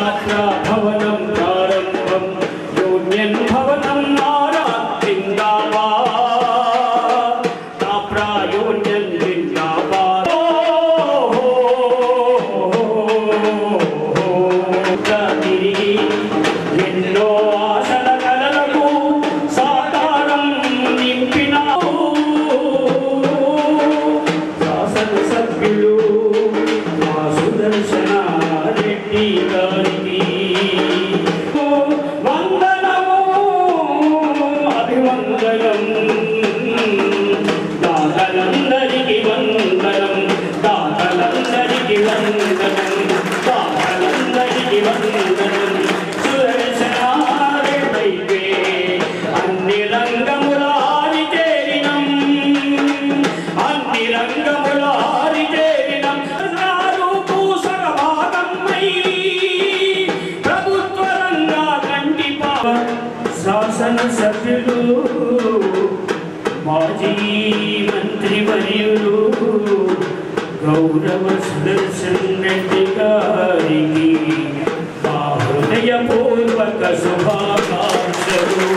chakra గౌరవ సుదర్శన్ గారికి మా హృదయపూర్వక శుభాకాంక్షలు.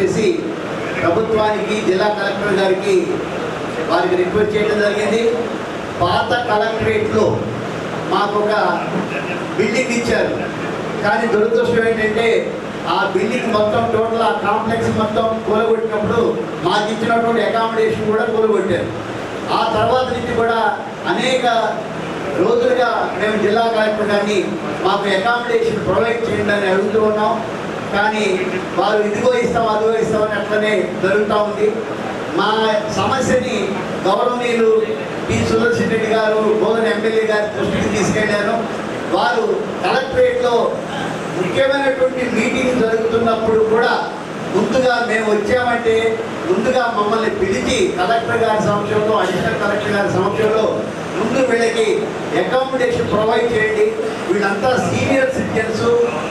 చేసి చెప్పేసి ప్రభుత్వానికి జిల్లా కలెక్టర్ గారికి వారికి రిక్వెస్ట్ చేయడం జరిగింది. పాత కలెక్టరేట్లో మాకు ఒక బిల్డింగ్ ఇచ్చారు. కానీ దురదృష్టం ఏంటంటే ఆ బిల్డింగ్ మొత్తం టోటల్ ఆ కాంప్లెక్స్ మొత్తం కూలగొట్టినప్పుడు మాకు ఇచ్చినటువంటి అకామిడేషన్ కూడా కూలగొట్టారు. ఆ తర్వాత నుంచి కూడా అనేక రోజులుగా మేము జిల్లా కలెక్టర్ గారిని మాకు అకామిడేషన్ ప్రొవైడ్ చేయండి అని అడుగుతూ ఉన్నాం. కానీ వారు ఇదిగో ఇస్తాం అదిగో ఇస్తామని అట్లనే జరుగుతూ ఉంది. మా సమస్యని గౌరవనీయులు పి. సుదర్శన్ రెడ్డి గారు బోధన ఎమ్మెల్యే గారి దృష్టికి తీసుకెళ్ళాను వారు కలెక్టరేట్లో ముఖ్యమైనటువంటి మీటింగ్ జరుగుతున్నప్పుడు కూడా ముందుగా మేము వచ్చామంటే ముందుగా మమ్మల్ని పిలిచి కలెక్టర్ గారి సమక్షంలో అడిషనల్ కలెక్టర్ గారి సమక్షంలో ముందు వీళ్ళకి అకామిడేషన్ ప్రొవైడ్ చేయండి. వీళ్ళంతా సీనియర్ సిటిజన్స్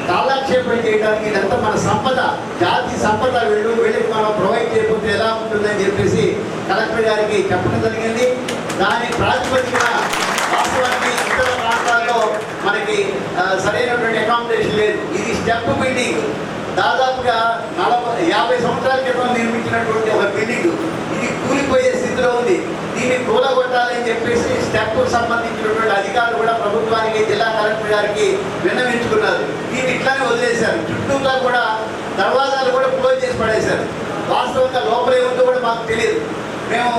కాలక్షేపం చేయడానికి ఇదంతా మన సంపద జాతి సంపద వీళ్ళు వీళ్ళకి మనం ప్రొవైడ్ చేయకపోతే ఎలా ఉంటుందని చెప్పేసి కలెక్టర్ గారికి చెప్పడం జరిగింది. దాని ప్రాతిపదికన వాస్తవానికి ఇతర ప్రాంతాల్లో మనకి సరైనటువంటి అకామిడేషన్ లేదు. ఇది స్టెప్ బిల్డింగ్ దాదాపుగా నలభై యాభై సంవత్సరాల క్రితం నిర్మించినటువంటి ఒక బిల్డింగ్ ఇది కూలిపోయే స్థితిలో ఉంది. దీన్ని కూలగొట్టాలని చెప్పేసి స్టెప్ సంబంధించినటువంటి అధికారులు కూడా ప్రభుత్వానికి జిల్లా కలెక్టర్ గారికి విన్నవించుకున్నారు. దీన్ని ఇట్లానే వదిలేశారు. చుట్టూతా కూడా దర్వాజాలు కూడా క్లోజ్ చేసి పడేశారు. వాస్తవంగా లోపలే ఉందో కూడా మాకు తెలియదు. మేము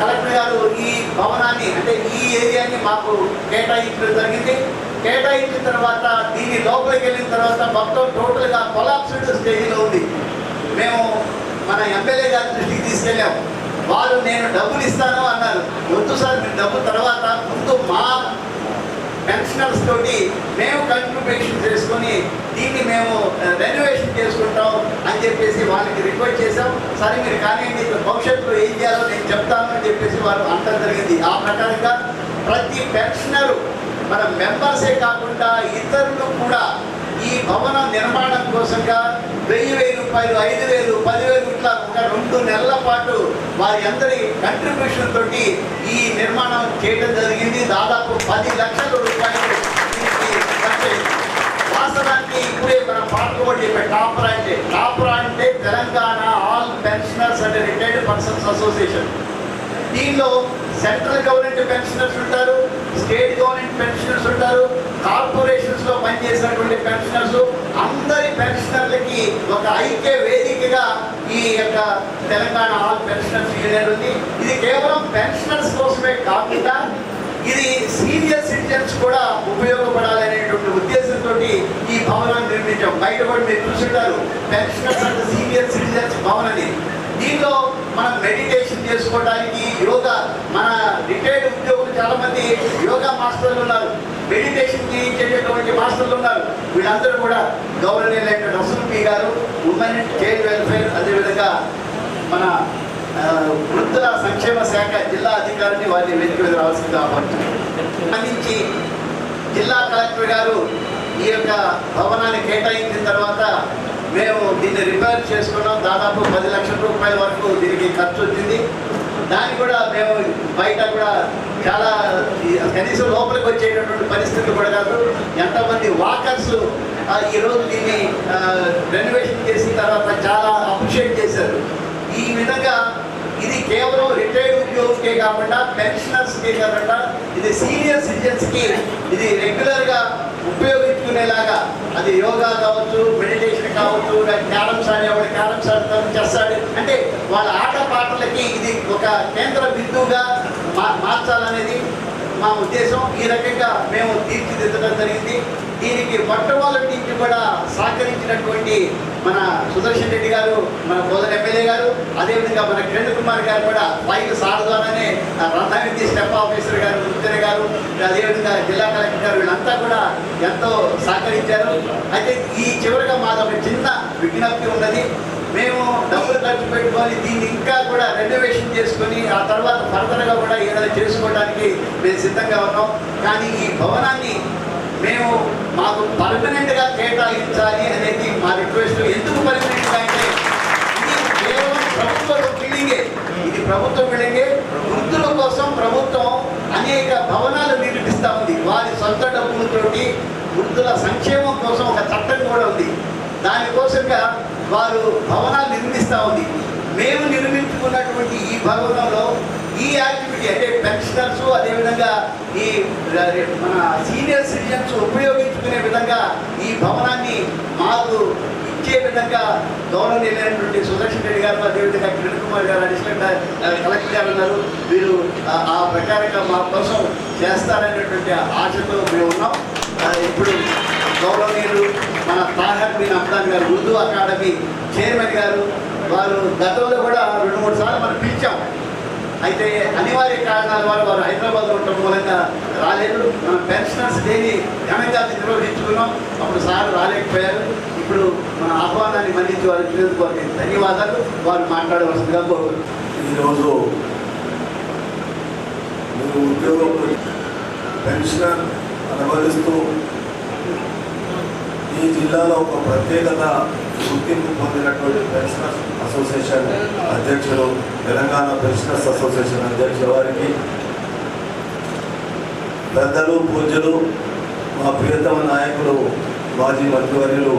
కలెక్టర్ గారు ఈ భవనాన్ని అంటే ఈ ఏరియాని మాకు కేటాయించడం జరిగింది. కేటాయించిన తర్వాత దీని లోపలికి వెళ్ళిన తర్వాత మొత్తం టోటల్గా కొలాప్స్డ్ స్టేజ్లో ఉంది. మేము మన ఎమ్మెల్యే గారి దృష్టికి తీసుకెళ్ళాము వారు నేను డబ్బులు ఇస్తాను అన్నారు. వద్దు సార్ మీరు డబ్బు తర్వాత ముందు మా పెన్షనర్స్ తోటి మేము కంట్రిబ్యూషన్ చేసుకొని దీన్ని మేము రెన్యువేషన్ చేసుకుంటాం అని చెప్పేసి వాళ్ళకి రిక్వెస్ట్ చేసాం సరే మీరు కానీ భవిష్యత్తులో ఏం చేయాలో నేను చెప్తాను అని చెప్పేసి వాళ్ళు అంటం జరిగింది. ఆ ప్రకారంగా ప్రతి పెన్షనరు మన మెంబర్సే కాకుండా ఇతరులు కూడా ఈ భవన నిర్మాణం కోసంగా వెయ్యి వెయ్యి రూపాయలు ఐదు వేలు పదివేలు ఇట్లా ఒక రెండు నెలల పాటు వారి అందరి కంట్రిబ్యూషన్ తోటి ఈ నిర్మాణం చేయడం జరిగింది. దాదాపు పది లక్షల రూపాయలు వాస్తవానికి ఇప్పుడే మనం పాటలు కూడా చెప్పే అంటే టాపర్ అంటే Telangana Telangana all pensioners and retired persons association. దీనిలో సెంట్రల్ గవర్నమెంట్ పెన్షనర్స్ ఉంటారు స్టేట్ గవర్నమెంట్ పెన్షనర్స్ ఉంటారు కార్పొరేషన్స్లో పనిచేసినటువంటి పెన్షనర్స్ అందరి పెన్షనర్లకి ఒక ఐక్య వేదికగా ఈ యొక్క తెలంగాణ ఆల్ పెన్షనర్స్ యూనియన్ ఉంది. ఇది కేవలం పెన్షనర్స్ కోసమే కాకుండా ఇది సీనియర్ సిటిజన్స్ కూడా ఉపయోగపడాలనేటువంటి ఉద్దేశంతో ఈ భవనాన్ని నిర్మించాం. బయట కూడా మీరు చూసుంటారు. Pensioners and senior citizens Bhavan అని దీనిలో మనం మెడిటేషన్ చేసుకోవడానికి యోగా మన రిటైర్డ్ ఉద్యోగులు చాలా మంది యోగా మాస్టర్లు ఉన్నారు. మెడిటేషన్ చేయించేటటువంటి మాస్టర్లు ఉన్నారు. వీళ్ళందరూ కూడా గౌరవనీయులైన Rasool P garu women child welfare అదేవిధంగా మన వృద్ధుల సంక్షేమ శాఖ జిల్లా అధికారిని వారిని వెతికి మీద రావాల్సిందిగా అందించి జిల్లా కలెక్టర్ గారు ఈ యొక్క భవనాన్ని కేటాయించిన తర్వాత మేము దీన్ని రిపేర్ చేసుకున్నాం. దాదాపు పది లక్షల రూపాయల వరకు దీనికి ఖర్చు వచ్చింది. దాన్ని కూడా మేము బయట కూడా చాలా కనీసం లోపలికి వచ్చేటటువంటి పరిస్థితులు కూడా కాదు. ఎంతమంది వాకర్స్ ఈరోజు దీన్ని రెనోవేషన్ చేసిన తర్వాత చాలా అప్రిషియేట్ చేశారు. ఈ విధంగా ఇది కేవలం రిటైర్డ్ ఉద్యోగులకే కాకుండా పెన్షనర్స్కే కాకుండా ఇది సీనియర్ సిటిజన్స్కి ఇది రెగ్యులర్గా ఉపయోగించుకునేలాగా. అది యోగా కావచ్చు మెడిటేషన్ కావచ్చు క్యారమ్స్ ఆడేవాడు క్యారమ్స్ ఆడతాడు చెస్ ఆడే అంటే వాళ్ళ ఆట పాటలకి ఇది ఒక కేంద్ర బిందువుగా మా మార్చాలనేది మా ఉద్దేశం. ఈ రకంగా మేము తీర్చిదిద్దడం జరిగింది. దీనికి మొట్టమొదటి నుంచి కూడా సహకరించినటువంటి మన సుదర్శన్ రెడ్డి గారు మన బోధన ఎమ్మెల్యే గారు అదేవిధంగా మన కిరణ్ కుమార్ గారు కూడా పైకి ద్వారానే రంధావిద్య స్టెప్ ఆఫీసర్ గారు ముత్తెర గారు అదేవిధంగా జిల్లా కలెక్టర్ గారు వీళ్ళంతా కూడా ఎంతో సహకరించారు. అయితే ఈ చివరిగా మాది ఒక చిన్న విజ్ఞప్తి ఉన్నది. మేము డబ్బులు ఖర్చు పెట్టుకొని దీన్ని ఇంకా కూడా రెనోవేషన్ చేసుకొని ఆ తర్వాత ఫర్దర్గా కూడా ఏదైనా చేసుకోవడానికి మేము సిద్ధంగా ఉన్నాం. కానీ ఈ భవనాన్ని మేము మాకు పర్మనెంట్గా కేటాయించాలి అనేది మా రిక్వెస్ట్ ఎందుకు పర్మనెంట్గా అంటే కేవలం బిల్డింగే ఇది ప్రభుత్వ బిల్డింగే వృద్ధుల కోసం ప్రభుత్వం అనేక భవనాలు నిర్మిస్తూ ఉంది. వారి సొంత డబ్బులతోటి వృద్ధుల సంక్షేమం కోసం ఒక చట్టం కూడా ఉంది. దానికోసంగా వారు భవనాలు నిర్మిస్తూ ఉంది. మేము నిర్మించుకున్నటువంటి ఈ భవనంలో ఈ యాక్టివిటీ అంటే పెన్షనర్స్ అదేవిధంగా ఈ మన సీనియర్ సిటిజన్స్ ఉపయోగించుకునే విధంగా ఈ భవనాన్ని మాకు ఇచ్చే విధంగా గౌరవనీయులైనటువంటి సుదర్శన్ రెడ్డి గారు అదేవిధంగా కిరణ్ కుమార్ గారు అడిషనల్ కలెక్టర్ గారు ఉన్నారు. వీరు ఆ- ప్రకారంగా మా కోసం చేస్తారనేటువంటి ఆశతో మేము ఉన్నాం. ఇప్పుడు గౌరవనీయులు మన తాహర్ బిన్ అబ్దాన్ గారు ఉర్దూ అకాడమీ చైర్మన్ గారు వారు గతంలో కూడా రెండు మూడు సార్లు మనం పిలిచాం. అయితే అనివార్య కారణాల వల్ల వారు హైదరాబాద్లో ఉండటం మూలంగా రాలేదు. మనం పెన్షనర్స్ డేని ఘనంగా నిర్వహించుకున్నాం. అప్పుడు సార్ రాలేకపోయారు. ఇప్పుడు మన ఆహ్వానాన్ని మన్నించి వారు ఇచ్చినందుకు వారికి ధన్యవాదాలు. వారు మాట్లాడవలసిందిగా కోరుకుంటున్నాం. ఈరోజు మీరు ఉద్యోగంలో పెన్షనర్ అనుభవిస్తూ ఈ జిల్లాలో ఒక ప్రత్యేకత గుర్తింపు పొందినటువంటి పెన్షనర్స్ అసోసియేషన్ అధ్యక్షులు తెలంగాణ పెన్షనర్స్ అసోసియేషన్ అధ్యక్షుల వారికి పెద్దలు పూజలు మా ప్రియతమ నాయకులు మాజీ మంత్రివర్యులు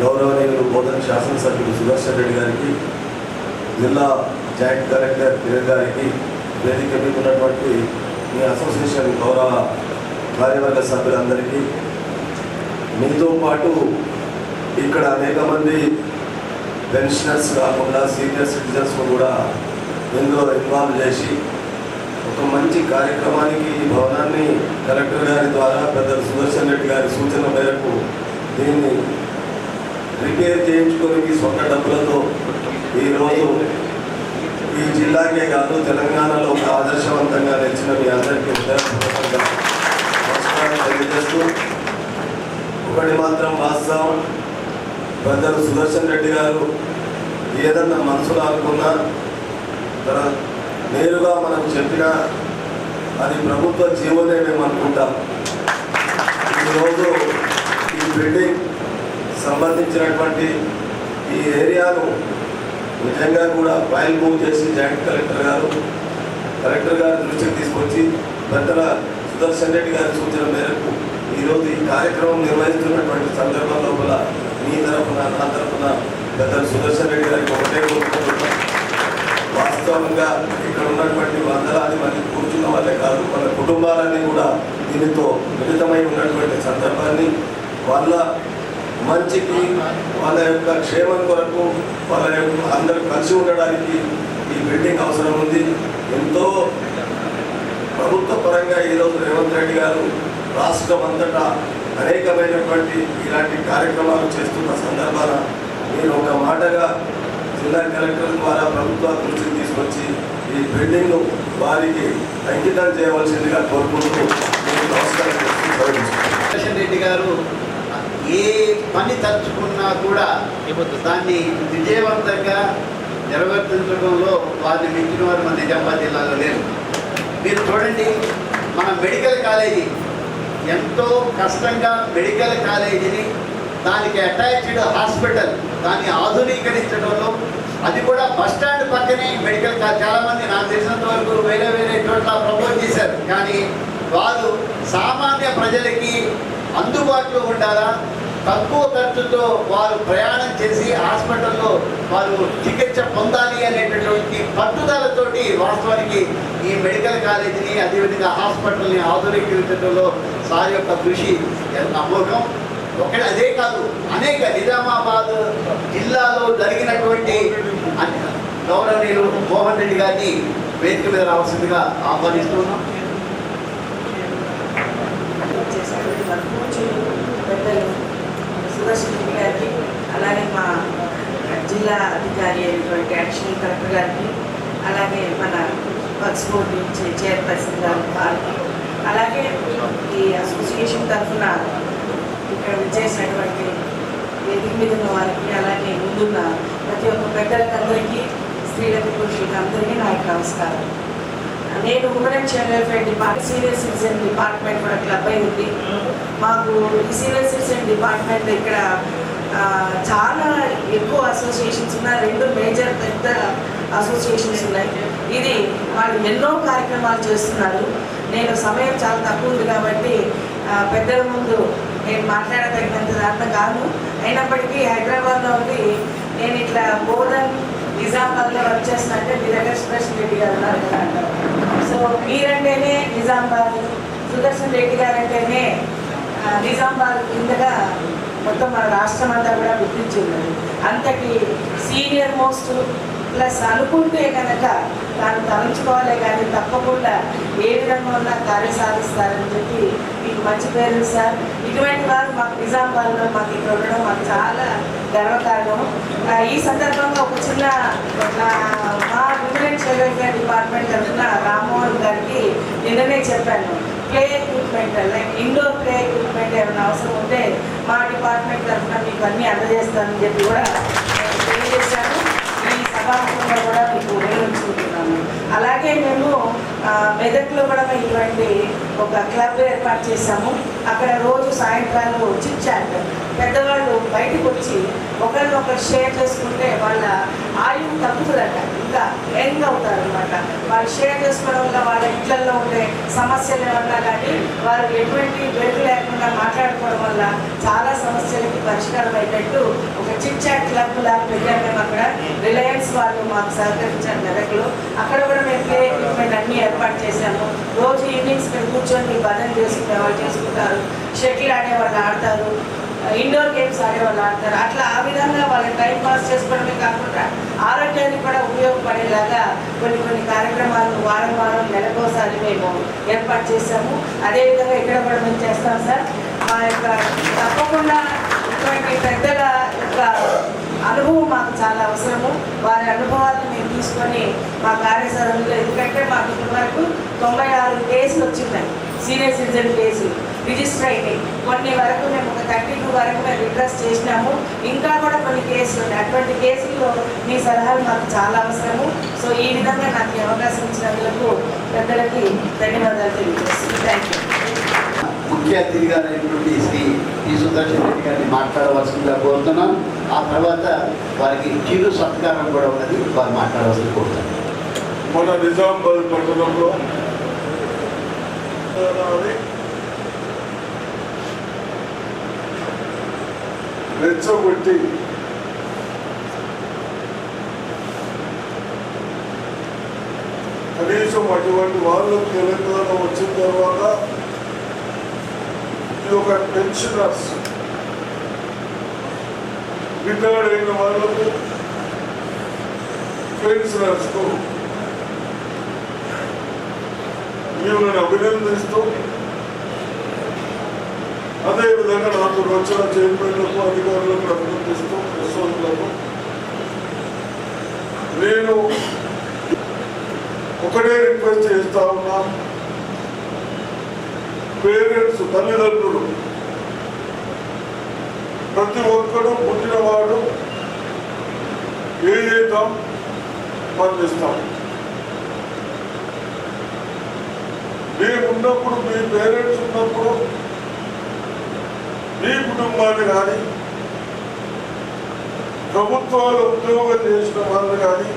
గౌరవనీయులు బోధన శాసనసభ్యులు సుదర్శన్ రెడ్డి గారికి జిల్లా జాయింట్ కలెక్టర్ కిరణ్ గారికి వేదిక మీకున్నటువంటి మీ అసోసియేషన్ గౌరవ కార్యవర్గ సభ్యులందరికీ మీతో పాటు ఇక్కడ అనేక మంది పెన్షనర్స్ కాకుండా సీనియర్ సిటిజన్స్ కూడా ఇందులో ఇన్వాల్వ్ చేసి ఒక మంచి కార్యక్రమానికి ఈ భవనాన్ని కలెక్టర్ గారి ద్వారా పెద్దలు సుదర్శన్ రెడ్డి గారి సూచన మేరకు దీన్ని రిపేర్ చేయించుకొని సొంత డబ్బులతో ఈరోజు ఈ జిల్లాకే కాదు తెలంగాణలో ఒక ఆదర్శవంతంగా నిలిచిన మీ అందరికీ నమస్కారం తెలియజేస్తూ ఒకటి మాత్రం వాస్తవం. పెద్దలు సుదర్శన్ రెడ్డి గారు ఏదన్నా మనసులో అనుకున్నా తన నేరుగా మనం చెప్పినా అది ప్రభుత్వ జీవోనే మేము అనుకుంటాం. ఈరోజు ఈ బిల్డింగ్ సంబంధించినటువంటి ఈ ఏరియాను నిజంగా కూడా ఫైల్ మూవ్ చేసి జాయింట్ కలెక్టర్ గారు కలెక్టర్ గారి దృష్టికి తీసుకొచ్చి పెద్దల సుదర్శన్ రెడ్డి గారి సూచన మేరకు ఈరోజు ఈ కార్యక్రమం నిర్వహిస్తున్నటువంటి సందర్భం లోపల మీ తరఫున నా తరఫున పెద్దలు సుదర్శన్ రెడ్డి గారికి ఒకటే కోరుకుంటున్నాం వాస్తవంగా ఇక్కడ ఉన్నటువంటి వందలాది మంది కూర్చున్న వాళ్ళే కాదు వాళ్ళ కుటుంబాలన్నీ కూడా దీనితో మిళితమై ఉన్నటువంటి సందర్భాన్ని వాళ్ళ మంచికి వాళ్ళ యొక్క క్షేమం కొరకు వాళ్ళ యొక్క అందరూ కలిసి ఉండడానికి ఈ బిల్డింగ్ అవసరం ఉంది. ఎంతో ప్రభుత్వ పరంగా ఈరోజు రేవంత్ రెడ్డి గారు రాష్ట్రం అంతటా అనేకమైనటువంటి ఇలాంటి కార్యక్రమాలు చేస్తున్న సందర్భాన నేను ఒక మాటగా జిల్లా కలెక్టర్ ద్వారా ప్రభుత్వ దృష్టికి తీసుకొచ్చి ఈ బిల్డింగ్ను వారికి అంకితం చేయవలసిందిగా కోరుకుంటూ నేను నమస్కారం రెడ్డి గారు ఏ పని తలుచుకున్నా కూడా దాన్ని విజయవంతంగా నిర్వర్తించడంలో వారిని మించిన వారు మన నిజామాబాద్ జిల్లాలో లేరు. మీరు చూడండి మన మెడికల్ కాలేజీ ఎంతో కష్టంగా మెడికల్ కాలేజీని దానికి అటాచ్డ్ హాస్పిటల్ దాన్ని ఆధునీకరించడంలో అది కూడా బస్ స్టాండ్ పక్కనే మెడికల్ కాలేజ్ చాలా నాకు తెలిసినంత వరకు వేరే వేరే చోట్ల ప్రపోజ్ చేశారు. కానీ వారు సామాన్య ప్రజలకి అందుబాటులో ఉండాలా? తక్కువ ఖర్చుతో వారు ప్రయాణం చేసి హాస్పిటల్లో వారు చికిత్స పొందాలి అనేటటువంటి పట్టుదలతోటి వాస్తవానికి ఈ మెడికల్ కాలేజీని అదేవిధంగా హాస్పిటల్ని ఆధునీకరించడంలో సార్ యొక్క కృషి ఎంత అమోఘం. ఒకటి అదే కాదు అనేక నిజామాబాద్ జిల్లాలో జరిగినటువంటి అన్ని- గౌరవనీయులు మోహన్ రెడ్డి గారిని వేదిక మీద రావాల్సిందిగా ఆహ్వానిస్తున్నాం చేసినటువంటి మన పూజలు పెద్దలు సుదర్శన్ గారికి అలాగే మా జిల్లా అధికారి అయినటువంటి అడిషనల్ కలెక్టర్ గారికి అలాగే మన వర్క్స్ బోర్డు నుంచి చైర్పర్సన్ గారికి వారికి అలాగే ఈ అసోసియేషన్ తరఫున ఇక్కడ చేసినటువంటి వేదిక మీద ఉన్న వారికి అలాగే ముందున్న ప్రతి ఒక్క పెద్దలకు అందరికీ స్త్రీలకు పురుషులకు అందరికీ నా యొక్క నమస్కారం. నేను women and child welfare department senior citizen department కూడా క్లబ్ అయి ఉంది మాకు ఈ సీనియర్ సిటిజన్ డిపార్ట్మెంట్ ఇక్కడ చాలా ఎక్కువ అసోసియేషన్స్ ఉన్నాయి. రెండు మేజర్ పెద్ద అసోసియేషన్స్ ఉన్నాయి. ఇది వాళ్ళు ఎన్నో కార్యక్రమాలు చేస్తున్నారు. నేను సమయం చాలా తక్కువ ఉంది కాబట్టి పెద్దల ముందు నేను మాట్లాడదగినంత దాంట్లో కాదు. అయినప్పటికీ హైదరాబాద్లో ఉంది. నేను ఇట్లా బోధన్ నిజామాబాద్లో వర్క్ చేస్తున్నట్టే మీ దగ్గర సుదర్శన్ రెడ్డి గారు ఉన్నారు కదా. సో మీరంటేనే నిజామాబాద్ సుదర్శన్ రెడ్డి గారు అంటేనే ఆ, నిజామాబాద్ కిందగా మొత్తం మన రాష్ట్రం అంతా కూడా గుర్తించింది. అంతటి సీనియర్ మోస్ట్ ప్లస్ అనుకుంటే కనుక తాను తలంచుకోవాలి కానీ తప్పకుండా ఏ విధంగా ఉన్న కార్య సాధిస్తారని చెప్పి మీకు మంచి పేరు సార్. ఇటువంటి వారు మాకు నిజామాబాద్లో మాకు ఇక్కడ ఉండడం మాకు చాలా గర్వకారణం. ఈ సందర్భంగా ఒక చిన్న ఆ, వెల్ఫేర్ డిపార్ట్మెంట్ తరఫున రామ్మోహన్ గారికి నిన్ననే చెప్పాను. Play equipment like indoor play equipment ఏమైనా అవసరం ఉంటే మా డిపార్ట్మెంట్ తరఫున మీకు అన్నీ అందజేస్తానని చెప్పి కూడా నేను తెలియజేశాను. ఈ సభాముఖంగా కూడా మీకు వినియోగించుకుంటున్నాను. అలాగే మేము మెదక్లో కూడా ఇటువంటి ఒక క్లబ్ ఏర్పాటు చేశాము. అక్కడ రోజు సాయంత్రాలు చిట్ చాట్. పెద్దవాళ్ళు బయటకు వచ్చి ఒకరినొకరు షేర్ చేసుకుంటే వాళ్ళ ఆయువు తగ్గుతుందట. ఇంకా యంగ్ అవుతారు అనమాట వాళ్ళు షేర్ చేసుకోవడం వల్ల వాళ్ళ ఇళ్ళలో ఉండే సమస్యలు ఏమన్నా కానీ వారు ఎటువంటి బెరుకు లేకుండా మాట్లాడుకోవడం వల్ల చాలా సమస్యలకి పరిష్కారం అయినట్టు ఒక చిట్ చాట్ క్లబ్ లాగా పెట్టాము మేము అక్కడ. రిలయన్స్ వాళ్ళు మాకు సహకరించారు మెదక్లో అక్కడ కూడా మేము ప్లే ఎక్విప్మెంట్ అన్నీ ఏర్పాటు చేశాము. రోజు ఈవినింగ్స్ మేము కూర్చొని భజన చేసుకునే వాళ్ళు చేసుకుంటారు. షటిల్ ఆడే వాళ్ళు ఆడతారు. ఇండోర్ గేమ్స్ ఆడే వాళ్ళు ఆడతారు. అట్లా ఆ విధంగా వాళ్ళ టైం పాస్ చేసుకోవడమే కాకుండా ఆరోగ్యానికి కూడా ఉపయోగపడేలాగా కొన్ని కొన్ని కార్యక్రమాలు వారం వారం నెలకోసారి మేము ఏర్పాటు చేశాము. అదేవిధంగా ఇక్కడ కూడా మేము చేస్తాం సార్. మా యొక్క తప్పకుండా ఇటువంటి పెద్దల యొక్క అనుభవం మాకు చాలా అవసరము. వారి అనుభవాలను మేము తీసుకొని మా కార్యసాధనలో ఎందుకంటే మాకు ఇప్పటి వరకు తొంభై ఆరు కేసులు వచ్చిందండి. సీనియర్ సిటిజన్ కేసులు రిజిస్టర్ అయినాయి కొన్ని వరకు మేము ఒక థర్టీ టూ వరకు మేము రిట్రస్ చేసినాము. ఇంకా కూడా కొన్ని కేసులు ఉన్నాయి. అటువంటి కేసుల్లో మీ సలహాలు మాకు చాలా అవసరము. సో ఈ విధంగా నాకు ఈ అవకాశం ఇచ్చినందుకు పెద్దలకి ధన్యవాదాలు తెలియజేస్తుంది థ్యాంక్ యూ ముఖ్య అతిథిగా అయినటువంటి శ్రీ టి. సుదర్శన్ రెడ్డి గారిని మాట్లాడవలసిందిగా కోరుతున్నాం. ఆ తర్వాత వారికి చిరు సత్కారం కూడా ఉన్నది. వారు మాట్లాడవలసింది కోరుతున్నాం మన నిజామాబాద్ పట్టణంలో రెచ్చగొట్టి కనీసం అటువంటి వాళ్ళు తెలంగాణ వచ్చిన తర్వాత ఈ ఒక పెన్షనర్స్ రిటైర్డ్ వాళ్ళకు పెన్షనర్స్కు మిమ్మల్ని అభినందిస్తూ అదేవిధంగా నాకు వచ్చిన చైర్మన్లకు అధికారులకు అభినందిస్తూ యశ్వంతులకు నేను ఒకటే రిక్వెస్ట్ చేస్తా ఉన్నా. పేరెంట్స్ తల్లిదండ్రులు ప్రతి ఒక్కరూ పుట్టినవాడు ఏదైతాం మరణిస్తాం మేము ఉన్నప్పుడు మీ పేరెంట్స్ ఉన్నప్పుడు మీ కుటుంబాన్ని కానీ ప్రభుత్వాలు ఉద్యోగం చేసిన వాళ్ళు కానీ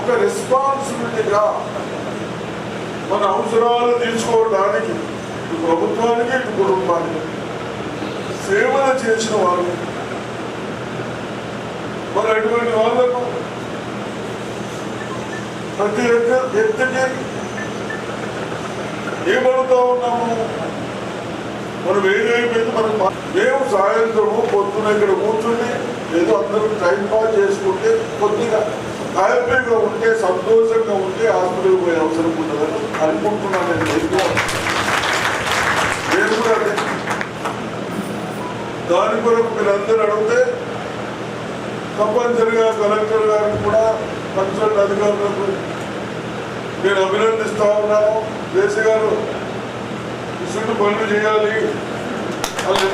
ఒక రెస్పాన్సిబిలిటీగా మన అవసరాలు తీర్చుకోవడానికి ఇటు ప్రభుత్వానికి ఇటు కుటుంబానికి సేవలు చేసిన వాళ్ళు మరి అటువంటి వాళ్ళకు ప్రతి ఒక్క వ్యక్తికి ఏమడుతూ ఉన్నాము? మనం ఏదైపోయింది మనం మేము సాయంత్రము పొద్దున ఇక్కడ కూర్చుని ఏదో అందరూ టైం పాస్ చేసుకుంటే కొద్దిగా హ్యాపీగా ఉంటే సంతోషంగా ఉంటే హాస్పిటల్కి పోయే అవసరం ఉండదని అనుకుంటున్నాను నేను. ఎక్కువ నేను కూడా దాని కొరకు మీరందరూ అడిగితే తప్పనిసరిగా కలెక్టర్ గారికి కూడా కన్సల్ట్ అధికారులకు నేను అభినందిస్తా ఉన్నాను. దేశ గారు ఇసుడు పనులు చేయాలి. వాళ్ళు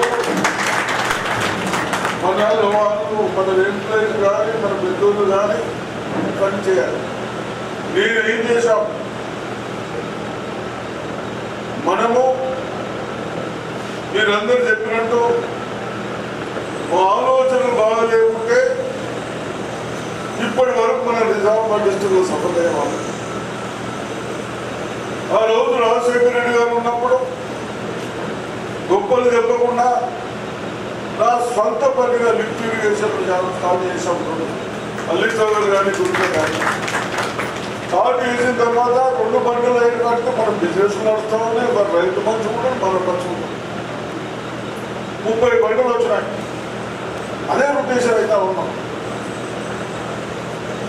మన వాళ్ళు మన ఎంప్లాయీలు కానీ మన పెద్దోళ్ళు కానీ పని చేయాలి. నేను ఏం చేశాం? మనము మీరందరూ చెప్పినట్టు మా ఆలోచనలు బాగాలేవుంటే ఇప్పటి వరకు మన నిజామాబాద్ డిస్టిక్లో సఫలయ్యేవాళ్ళు ఆ రోజు రాజశేఖర రెడ్డి గారు ఉన్నప్పుడు గొప్పలు చెప్పకుండా నా సొంత పనిగా లిఫ్ట్ ఇరిగేషన్ స్టార్ట్ చేసినప్పుడు అల్లి కానీ గుర్తు కానీ. స్టార్ట్ చేసిన తర్వాత రెండు బండ్లు అయిన కాబట్టి మన బిజినెస్ నడుస్తామని మన రైతు మంచి కూడా మన మంచి ముప్పై బండ్లు వచ్చినాయి. అదే ఉద్దేశం అయితే ఉన్నాం.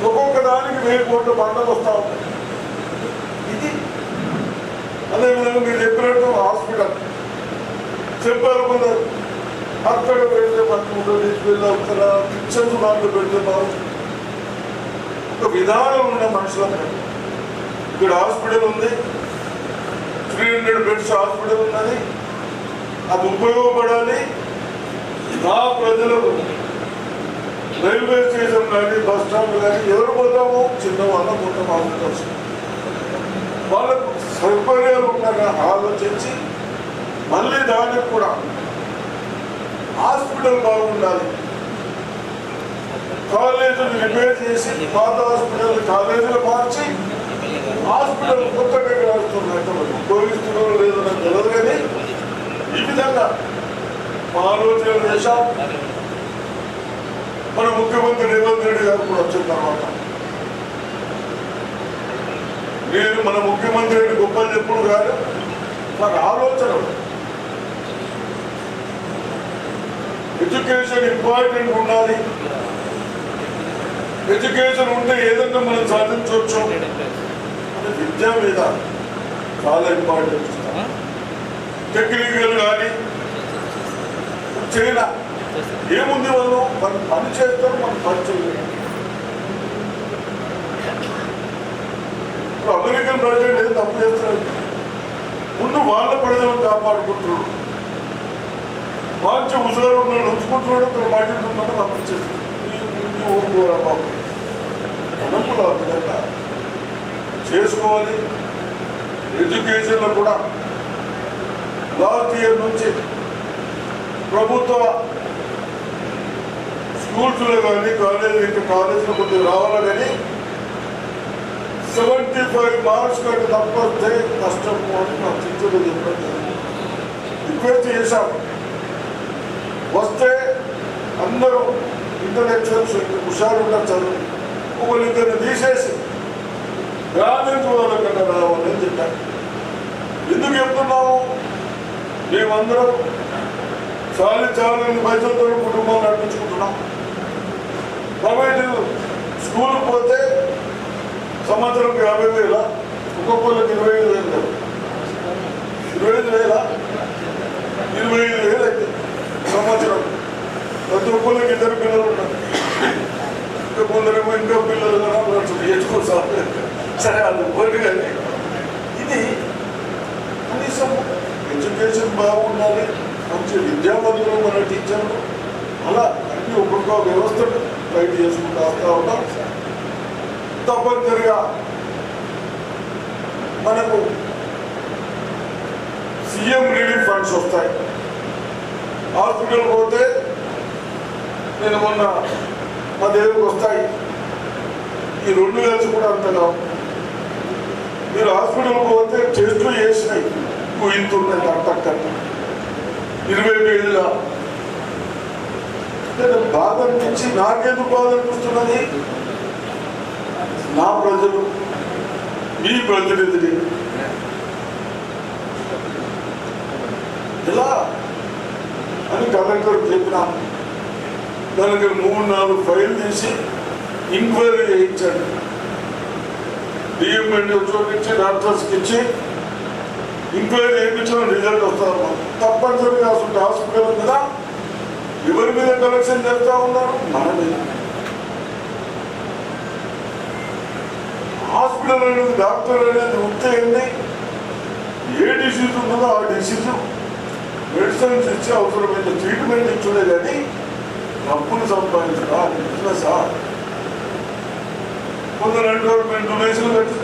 ఒక్కొక్క దానికి వెయ్యి కోట్ల పంటలు వస్తా ఉన్నాయి. ఇది అదేవిధంగా మీరు చెప్పినట్టు హాస్పిటల్. చెప్పారు కొందరు అక్కడ పెడితే పట్టుకుంటూ తీసుకెళ్ళి అక్కడ కిచెన్స్ దాంట్లో బాగుంటుంది. ఒక విధానం ఉన్న మనుషులకు ఇక్కడ హాస్పిటల్ ఉంది. త్రీ హండ్రెడ్ బెడ్స్ హాస్పిటల్ ఉన్నది. అది ఉపయోగపడాలి. నా ప్రజలకు రైల్వే స్టేషన్ కానీ బస్ స్టాండ్ కానీ ఎవరు పోతామో? చిన్నవాళ్ళ మొత్తం హాస్పిటల్స్ వాళ్ళకు సౌకర్యాలు ఉన్నాయని ఆలోచించి మళ్ళీ దానికి కూడా హాస్పిటల్ బాగుండాలి. కాలేజీలు రిపేర్ చేసి పాత హాస్పిటల్ కాలేజీలు మార్చి హాస్పిటల్ కొత్త వస్తున్నాయి ఉపయోగిస్తున్నారో లేదో నాకు తెలియదు కానీ ఈ విధంగా మా ఆలోచన చేశాం మన ముఖ్యమంత్రి రేవంత్ రెడ్డి గారు కూడా వచ్చిన తర్వాత. నేను మన ముఖ్యమంత్రి రెడ్డి గొప్పలు చెప్పుడు కాదు నాకు ఆలోచన ఎడ్యుకేషన్ ఇంపార్టెంట్ ఉండాలి. ఎడ్యుకేషన్ ఉంటే ఏదన్నా మనం సాధించవచ్చు. విద్య మీద చాలా ఇంపార్టెంట్ టెక్నికల్ కానీ చైనా ఏముంది వాళ్ళు? మనం పని చేస్తారు మనం పని ఇప్పుడు అమెరికన్ ప్రెసిడెంట్ ఏం తప్పు చేస్తున్నాడు. ముందు వాళ్ళ ప్రజలను కాపాడుకుంటున్నాడు. మంచి ముసలి ఉంచుకుంటున్నాడు ఇక్కడ మాట్లాడుతున్నాడు పంపించేది మనం విధంగా చేసుకోవాలి. ఎడ్యుకేషన్లో కూడా లాస్ట్ ఇయర్ నుంచి ప్రభుత్వ స్కూల్స్లో కానీ కాలేజ్ ఇంకా కాలేజీలో కొద్దిగా రావాలా కానీ సెవెంటీ ఫైవ్ మార్క్స్ కంటే తప్పే కష్టం అని నా టీచర్లు చెప్పడం రిక్వెస్ట్ చేశాను వస్తే అందరూ ఇంటలెక్చువల్స్ హుషారు ఉంటారు చదువు ఒకరిద్దరిని తీసేసి గ్రామీణ వాళ్ళకన్నా రావాలని చెప్పారు. ఎందుకు చెప్తున్నాము మేమందరం చాలి చాలని పైసలతో కుటుంబాలు నడిపించుకుంటున్నాం. ప్రైవేట్ స్కూల్కి పోతే సంవత్సరం యాభై వేల? ఒక్కొక్కరికి ఇరవై ఐదు వేలు కదా. ఇరవై ఐదు వేల ఇరవై ఐదు వేలు అయితే సంవత్సరం ప్రతి ఒక్కరికి ఇద్దరు పిల్లలు ఉన్నారు ఇంకా కొందరేమో ఇంకా పిల్లలు కదా వాళ్ళు నేర్చుకో సార్ సరే అది పోయి కానీ ఇది కనీసం ఎడ్యుకేషన్ బాగుండాలి మంచి విద్యావంతులు మన టీచర్లు అలా అన్ని ఒక్కొక్క వ్యవస్థను బయట చేసుకుంటూ వస్తూ ఉంటాం తప్పనిసరిగా మనకు సీఎం రిలీఫ్ ఫండ్స్ వస్తాయి హాస్పిటల్ పోతే నేను మొన్న మా దగ్గరకు వస్తాయి. ఈ రెండు కలిసి కూడా అంతగా మీరు హాస్పిటల్కి పోతే టెస్టులు చేసినాయి. నువ్వు ఇంత ఉన్నాయి ఇరవై వేళ్ళ నేను బాధ అనిపించి నాకేందుకు బాధ అనిపిస్తున్నది? నా ప్రజలు మీ ప్రతినిధిని ఇలా అని కలెక్టర్ చెప్పినా. దానికి మూడు నాలుగు ఫైల్ తీసి ఇంక్వైరీ చేయించండి. డిఎంఎండ్ చూపించి డాక్టర్స్కి ఇచ్చి ఎంక్వైరీ చేయించిన రిజల్ట్ వస్తారు తప్పనిసరిగా అసలు హాస్పిటల్ మీద ఎవరి మీద కలెక్షన్ చేస్తూ ఉన్నారు? మన మీద. హాస్పిటల్ అనేది డాక్టర్ అనేది ఉంటేయండి ఏ డిసీజ్ ఉన్నదో ఆ డిసీజ్ మెడిసిన్స్ ఇచ్చి అవసరమైన ట్రీట్మెంట్ ఇచ్చుడే కానీ డబ్బులు సంపాదించడా బిజినెస్? కొందరు రెండు మేము డొనేషన్ కట్టి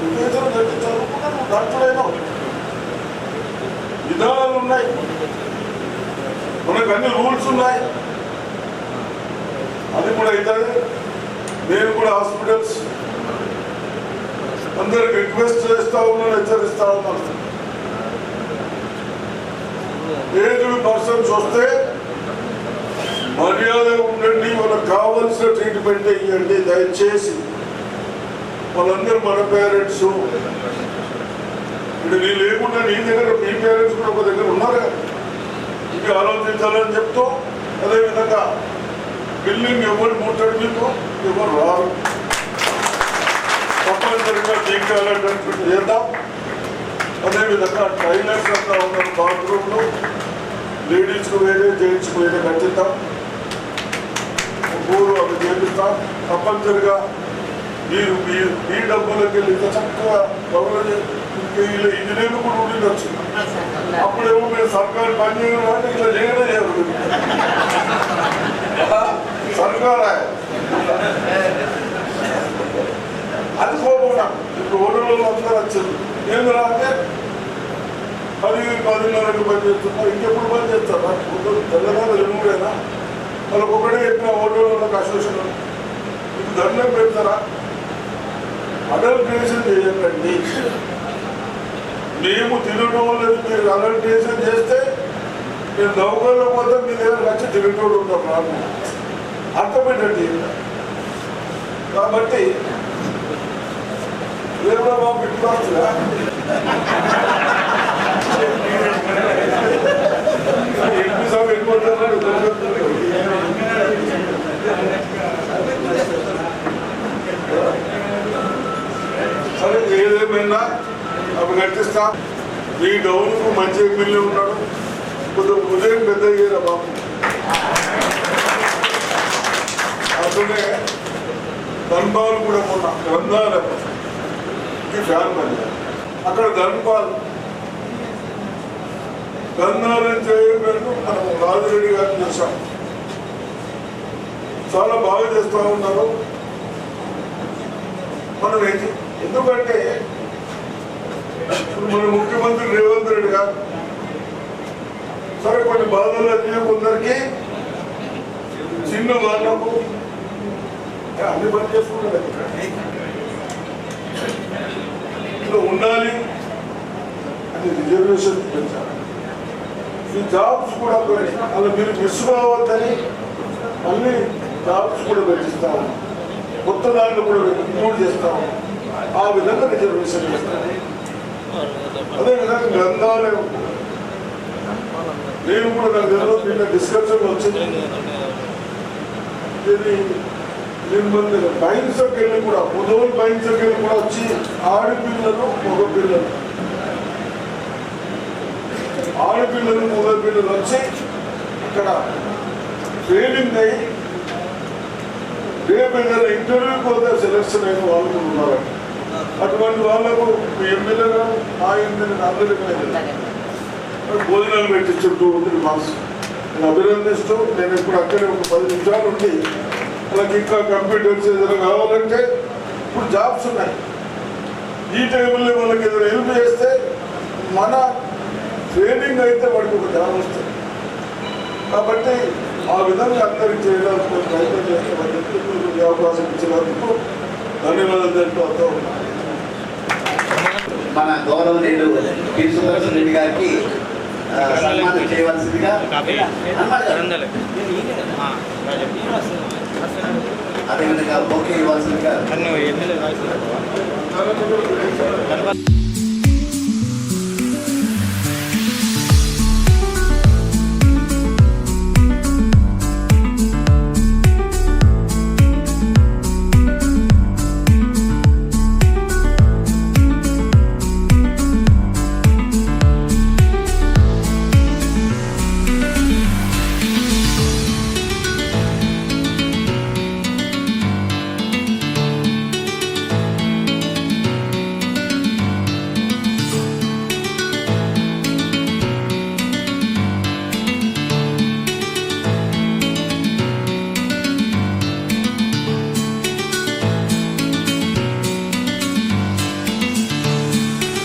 డొనేషన్ కట్టి చదువుకున్నాను విధానాలు ఉన్నాయి. మనకు అన్ని రూల్స్ ఉన్నాయి. అది కూడా అవుతుంది. నేను కూడా హాస్పిటల్స్ అందరికి రిక్వెస్ట్ చేస్తా ఉన్నాను హెచ్చరిస్తా ఉన్నాను. ఏజ్డ్ పర్సన్స్ వస్తే మర్యాద ఉండండి వాళ్ళకి కావలసిన ట్రీట్మెంట్ ఇవ్వండి దయచేసి. వాళ్ళందరూ మన పేరెంట్స్ ఇప్పుడు నీ లేకుండా నీ దగ్గర మీ పేరెంట్స్ కూడా ఒక దగ్గర ఉన్నారా? కదా ఆలోచించాలని చెప్తూ అదేవిధంగా బిల్డింగ్ ఎవరు ముట్టడి మీకు? ఎవరు రారు? తప్పనిసరిగా దీక్షాలటువంటి చేద్దాం. అదేవిధంగా టైలర్స్ అంతా ఉన్న బాత్రూమ్లు లేడీస్కు వేరే జెంట్స్కు వేరే కట్టిద్దాం. ఊరు అవి చేపిస్తాం. తప్పనిసరిగా మీరు మీ మీ డబ్బులకి వెళ్ళి ఇంత చక్కగా గౌరవ వీళ్ళు ఇంజనీర్లు కూడా ఉండొచ్చు అప్పుడేమో మీరు సర్కారు పని చేయడం ఇట్లా చేయడం చేయరు సర్కారా. అది పోకుండా ఇప్పుడు ఓటర్లలో అందరూ వచ్చింది ఏమి రాస్తే పది పదిన్నరకు పని చేస్తున్నా ఇంకెప్పుడు పని చేస్తారా? తెల్లదారు ఎన్నుడేనా వాళ్ళకి ఒకటే చెప్పిన ఓటర్లకు అసోసియేషన్ మీకు దండం పెడతారా? అడల్ట్రేషన్ చేయకండి మేము తినడం లేదు మీరు అడల్ట్రేషన్ చేస్తే నేను దౌకల్లో పోతే మీ దగ్గర వచ్చి తిరిగేటోడు ఉంటాం నాకు అర్థమేటండి కాబట్టి రేపు బాబు ఇట్లా ఎక్కువ సరే ఏదేమైనా అవి కట్టిస్తా ఈ డౌన్కు మంచి ఎమ్మెల్యే ఉన్నాడు. కొద్దిగా ఉదయం పెద్ద అయ్యారా బాబు? అతనే ధన్పాల్ కూడా మొన్న గ్రంథాలయం ఫ్యాన్ పని అక్కడ ధన్పాల్ గ్రంథాలయం చేయబెట్టు మనం రాజరెడ్డి గారిని చూసాం చాలా బాగా చేస్తూ ఉన్నారు. మనం ఏంటి ఎందుకంటే మన ముఖ్యమంత్రి రేవంత్ రెడ్డి గారు సరే కొన్ని బాధలు వచ్చినాయి కొందరికి. చిన్న వాళ్ళకు. అన్ని పని చేసుకుంటారు ఇట్లా ఉండాలి అని రిజర్వేషన్ పెంచాలి. ఈ జాబ్స్ కూడా అలా మీరు మిస్ కావద్దని మళ్ళీ జాబ్స్ కూడా పెంచిస్తాము కొత్త దాంట్లో కూడా ఇంక్లూడ్ చేస్తాము. ఆ విధంగా రిజర్వేషన్ చేస్తారు అదేవిధంగా గ్రంథాలయం. నేను కూడా నాకు తెలియదు నిన్న డిస్కషన్ వచ్చింది. ఇది నిర్బంధ బైన్స్కి వెళ్ళి కూడా ముదోలు బైన్స్కి వెళ్ళి కూడా వచ్చి ఆడపిల్లలు మగ పిల్లలు ఆడపిల్లలు మగ పిల్లలు వచ్చి ఇక్కడ ఫెయిలింగ్ అయ్యి రేపు ఏదైనా ఇంటర్వ్యూ పోతే సెలెక్షన్ అయిన వాళ్ళు కూడా ఉన్నారు. అటువంటి వాళ్ళకు మీ ఎమ్మెల్యే గారు ఆ ఎమ్మెల్యే అందరికీ భోజనాలు పెట్టి చుట్టూ ఉంది మాస్ నేను అభినందిస్తూ నేను ఇప్పుడు అక్కడే ఒక పది నిమిషాలు ఉండి వాళ్ళకి ఇంకా కంప్యూటర్స్ ఏదైనా కావాలంటే ఇప్పుడు జాబ్స్ ఉన్నాయి. ఈ టైంలో వాళ్ళకి ఏదైనా హెల్ప్ చేస్తే మన ట్రైనింగ్ అయితే వాడికి ఒక జాబ్ వస్తుంది. కాబట్టి ఆ విధంగా అందరికి చేయడానికి ప్రయత్నం చేస్తామని చెప్పి మీకు ఈ అవకాశం ఇచ్చినందుకు ధన్యవాదాలు తెలుపుతూ మన గౌరవనీయులు పి. సుదర్శన్ రెడ్డి గారికి సన్మానం చేయవలసిందిగా అదేవిధంగా బొకే ఇవ్వాల్సిందిగా ఎమ్మెల్యే